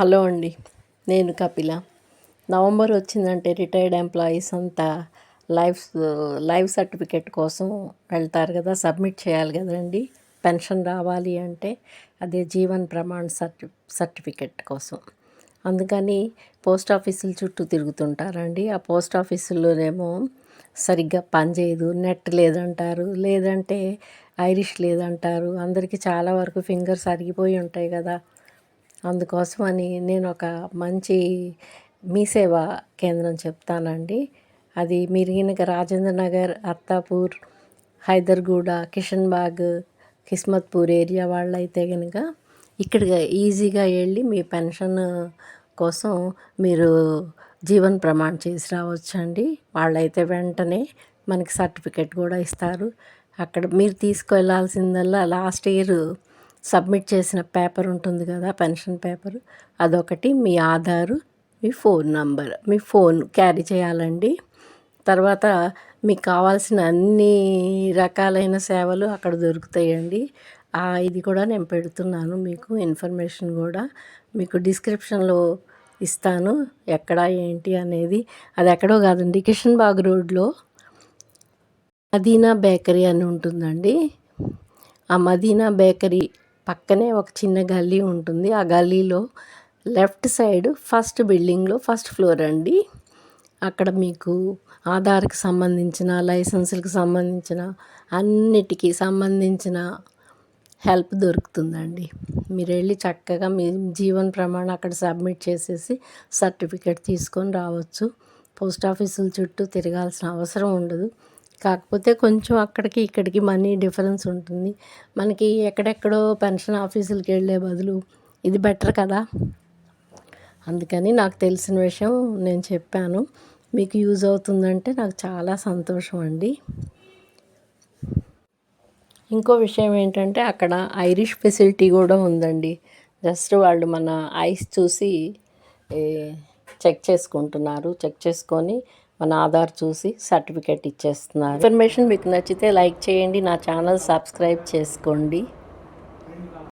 Hello అండి నేను Kapila. November వచ్చిందంటే రిటైర్డ్ ఎంప్లాయీస్ అంతా లైఫ్ లైఫ్ సర్టిఫికేట్ కోసం వెళ్తారు కదా సబ్మిట్ చేయాలి కదండి. పెన్షన్ రావాలి అంటే అదే జీవన్ ప్రమాణ్ సర్టి సర్టిఫికేట్ కోసం. అందుకని పోస్ట్ ఆఫీసుల చుట్టూ తిరుగుతుంటారండి. ఆ పోస్ట్ ఆఫీసుల్లోనేమో సరిగ్గా పనిచేయదు నెట్ లేదంటారు లేదంటే ఐరిష్ లేదంటారు. అందరికీ చాలా వరకు ఫింగర్స్ అరిగిపోయి ఉంటాయి కదా. అందుకోసమని నేను ఒక మంచి మీ సేవా కేంద్రం చెప్తానండి. అది మిరిగినక రాజేంద్ర నగర్ అత్తాపూర్ హైదర్గూడ కిషన్ బాగ్ కిస్మత్పూర్ ఏరియా వాళ్ళైతే కనుక ఇక్కడికి ఈజీగా వెళ్ళి మీ పెన్షన్ కోసం మీరు జీవన్ ప్రమాణం చేసి రావచ్చండి. వాళ్ళైతే వెంటనే మనకి సర్టిఫికెట్ కూడా ఇస్తారు. అక్కడ మీరు తీసుకువెళ్ళాల్సిందల్లా లాస్ట్ ఇయర్ సబ్మిట్ చేసిన పేపర్ ఉంటుంది కదా పెన్షన్ పేపర్. అదొకటి. మీ ఆధారు మీ ఫోన్ నంబర్. మీ ఫోన్ క్యారీ చేయాలండి. తర్వాత మీకు కావాల్సిన అన్ని రకాలైన సేవలు అక్కడ దొరుకుతాయండి. ఇది కూడా నేను పెడుతున్నాను మీకు ఇన్ఫర్మేషన్ కూడా. మీకు డిస్క్రిప్షన్లో ఇస్తాను ఎక్కడ ఏంటి అనేది. అది ఎక్కడో కాదండి కిషన్ బాగ్ రోడ్లో మదీనా బేకరీ అని ఉంటుందండి. ఆ మదీనా బేకరీ పక్కనే ఒక చిన్న గల్లీ ఉంటుంది. ఆ గల్లీలో లెఫ్ట్ సైడ్ ఫస్ట్ బిల్డింగ్లో ఫస్ట్ ఫ్లోర్ అండి. అక్కడ మీకు ఆధార్కి సంబంధించిన లైసెన్సులకు సంబంధించిన అన్నిటికీ సంబంధించిన హెల్ప్ దొరుకుతుందండి. మీరు వెళ్ళి చక్కగా మీ జీవన్ ప్రమాణం అక్కడ సబ్మిట్ చేసేసి సర్టిఫికేట్ తీసుకొని రావచ్చు. పోస్ట్ ఆఫీసుల చుట్టూ తిరగాల్సిన అవసరం ఉండదు. కాకపోతే కొంచెం అక్కడికి ఇక్కడికి మనీ డిఫరెన్స్ ఉంటుంది. మనకి ఎక్కడెక్కడో పెన్షన్ ఆఫీసులకి వెళ్ళే బదులు ఇది బెటర్ కదా? అందుకని నాకు తెలిసిన విషయం నేను చెప్పాను. మీకు యూజ్ అవుతుందంటే నాకు చాలా సంతోషం అండి. ఇంకో విషయం ఏంటంటే అక్కడ ఐరిష్ ఫెసిలిటీ కూడా ఉందండి. జస్ట్ వాళ్ళు మన ఐస్ చూసి చెక్ చేసుకుంటున్నారు. చెక్ చేసుకొని మన ఆధార్ చూసి సర్టిఫికేట్ ఇచ్చేస్తున్నారు. ఇన్ఫర్మేషన్ మీకు నచ్చితే లైక్ చేయండి నా ఛానల్ సబ్స్క్రైబ్ చేసుకోండి.